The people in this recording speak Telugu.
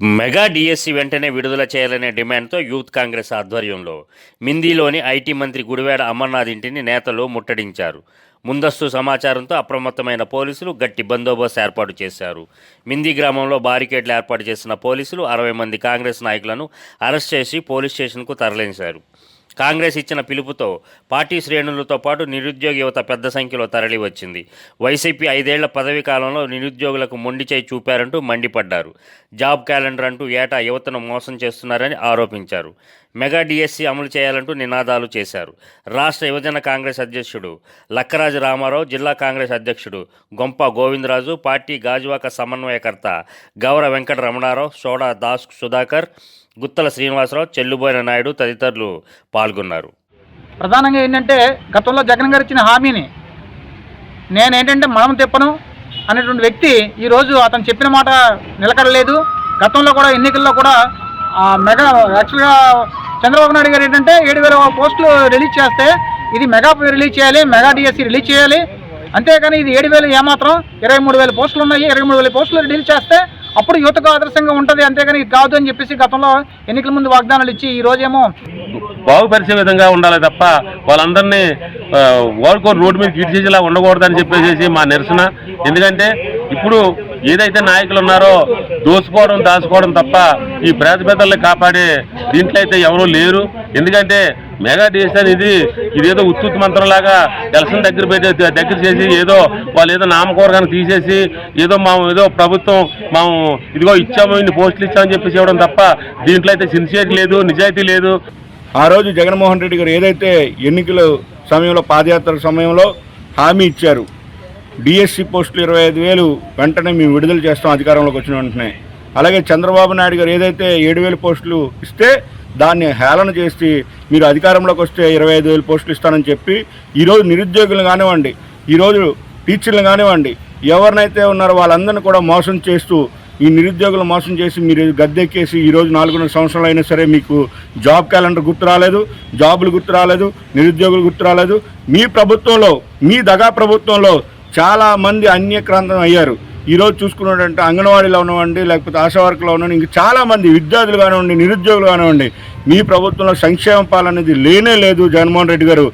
మెగా డిఎస్సి వెంటనే విడుదల చేయాలనే డిమాండ్తో యూత్ కాంగ్రెస్ ఆధ్వర్యంలో మిందీలోని ఐటీ మంత్రి గుడివాడ అమర్నాథ్ ఇంటిని నేతలు ముట్టడించారు. ముందస్తు సమాచారంతో అప్రమత్తమైన పోలీసులు గట్టి బందోబస్తు ఏర్పాటు చేశారు. మింది గ్రామంలో బారికేడ్లు ఏర్పాటు చేసిన పోలీసులు అరవై మంది కాంగ్రెస్ నాయకులను అరెస్ట్ చేసి పోలీస్ స్టేషన్కు తరలించారు. కాంగ్రెస్ ఇచ్చిన పిలుపుతో పార్టీ శ్రేణులతో పాటు నిరుద్యోగ యువత పెద్ద సంఖ్యలో తరలి వచ్చింది వైసీపీ ఐదేళ్ళ పదవీ కాలంలో నిరుద్యోగులకు మొండి చేయి చూపారంటూ మండిపడ్డారు. జాబ్ క్యాలెండర్ అంటూ ఏటా యువతను మోసం చేస్తున్నారని ఆరోపించారు. మెగా డిఎస్సి అమలు చేయాలంటూ నినాదాలు చేశారు. రాష్ట్ర యువజన కాంగ్రెస్ అధ్యక్షుడు లక్కరాజు రామారావు జిల్లా కాంగ్రెస్ అధ్యక్షుడు గొంప గోవిందరాజు పార్టీ గాజువాక సమన్వయకర్త గౌర వెంకట రమణారావు సోడా దాస్ సుధాకర్ గుత్తల శ్రీనివాసరావు చెల్లుబోయిన నాయుడు తదితరులు పాల్గొన్నారు. ప్రధానంగా ఏంటంటే గతంలో జగన్ గారు ఇచ్చిన హామీని నేనేంటంటే మనం తిప్పను అనేటువంటి వ్యక్తి ఈరోజు అతను చెప్పిన మాట నిలకడలేదు. గతంలో కూడా ఎన్నికల్లో కూడా మెగా యాక్చువల్గా చంద్రబాబు నాయుడు గారు ఏంటంటే ఏడు వేల పోస్టులు రిలీజ్ చేస్తే ఇది మెగా రిలీజ్ చేయాలి మెగా డిఎస్సి రిలీజ్ చేయాలి. అంతేకాని ఇది ఏడు వేలు ఏమాత్రం ఇరవై మూడు వేల పోస్టులు ఉన్నాయి ఇరవై మూడు వేల పోస్టులు రిలీజ్ చేస్తే అప్పుడు యువతకు ఆదర్శంగా ఉంటుంది అంతేగాని ఇది కాదు అని చెప్పేసి గతంలో ఎన్నికల ముందు వాగ్దానాలు ఇచ్చి ఈ రోజేమో బాగుపరిచే విధంగా ఉండాలి తప్ప వాళ్ళందరినీ వాడుకో రోడ్డు మీద కీడ్చేసేలా ఉండకూడదని చెప్పేసి మా నిరసన. ఎందుకంటే ఇప్పుడు ఏదైతే నాయకులు ఉన్నారో దోసుకోవడం దాచుకోవడం తప్ప ఈ పేద పెద్దల్ని కాపాడే దీంట్లో అయితే ఎవరూ లేరు. ఎందుకంటే మెగా డిఎస్ అనేది ఇదేదో ఉత్తుత్ మంత్రంలాగా ఎల్సన్ దగ్గర పెట్టి దగ్గర చేసి ఏదో వాళ్ళు ఏదో నామకూరగానే తీసేసి ఏదో మా ఏదో ప్రభుత్వం మేము ఇదిగో ఇచ్చాము ఇన్ని పోస్టులు ఇచ్చామని చెప్పేసి ఇవ్వడం తప్ప దీంట్లో అయితే సిన్సియర్ లేదు నిజాయితీ లేదు. ఆ రోజు జగన్మోహన్ రెడ్డి గారు ఏదైతే ఎన్నికల సమయంలో పాదయాత్ర సమయంలో హామీ ఇచ్చారు డిఎస్సి పోస్టులు ఇరవై ఐదు వేలు వెంటనే మేము విడుదల చేస్తాం అధికారంలోకి వచ్చిన వెంటనే. అలాగే చంద్రబాబు నాయుడు గారు ఏదైతే ఏడు వేలు పోస్టులు ఇస్తే దాన్ని హేళన చేసి మీరు అధికారంలోకి వస్తే ఇరవై ఐదు వేలు పోస్టులు ఇస్తానని చెప్పి ఈరోజు నిరుద్యోగులు కానివ్వండి ఈరోజు టీచర్లు కానివ్వండి ఎవరినైతే ఉన్నారో వాళ్ళందరినీ కూడా మోసం చేస్తూ ఈ నిరుద్యోగులు మోసం చేసి మీరు గద్దెక్కేసి ఈరోజు నాలుగున్నర సంవత్సరాలు అయినా సరే మీకు జాబ్ క్యాలెండర్ గుర్తు రాలేదు జాబులు గుర్తు రాలేదు నిరుద్యోగులు గుర్తు రాలేదు. మీ ప్రభుత్వంలో మీ దగా ప్రభుత్వంలో చాలా మంది అన్యక్రాంతం అయ్యారు. ఈరోజు చూసుకున్నట్టంటే అంగన్వాడీలో ఉన్నవండి లేకపోతే ఆశా వర్క్లో ఉన్నవాడి ఇంకా చాలామంది విద్యార్థులు కానివ్వండి నిరుద్యోగులు కానివ్వండి మీ ప్రభుత్వంలో సంక్షేమ పాలన అనేది లేనే లేదు జగన్మోహన్ రెడ్డి గారు.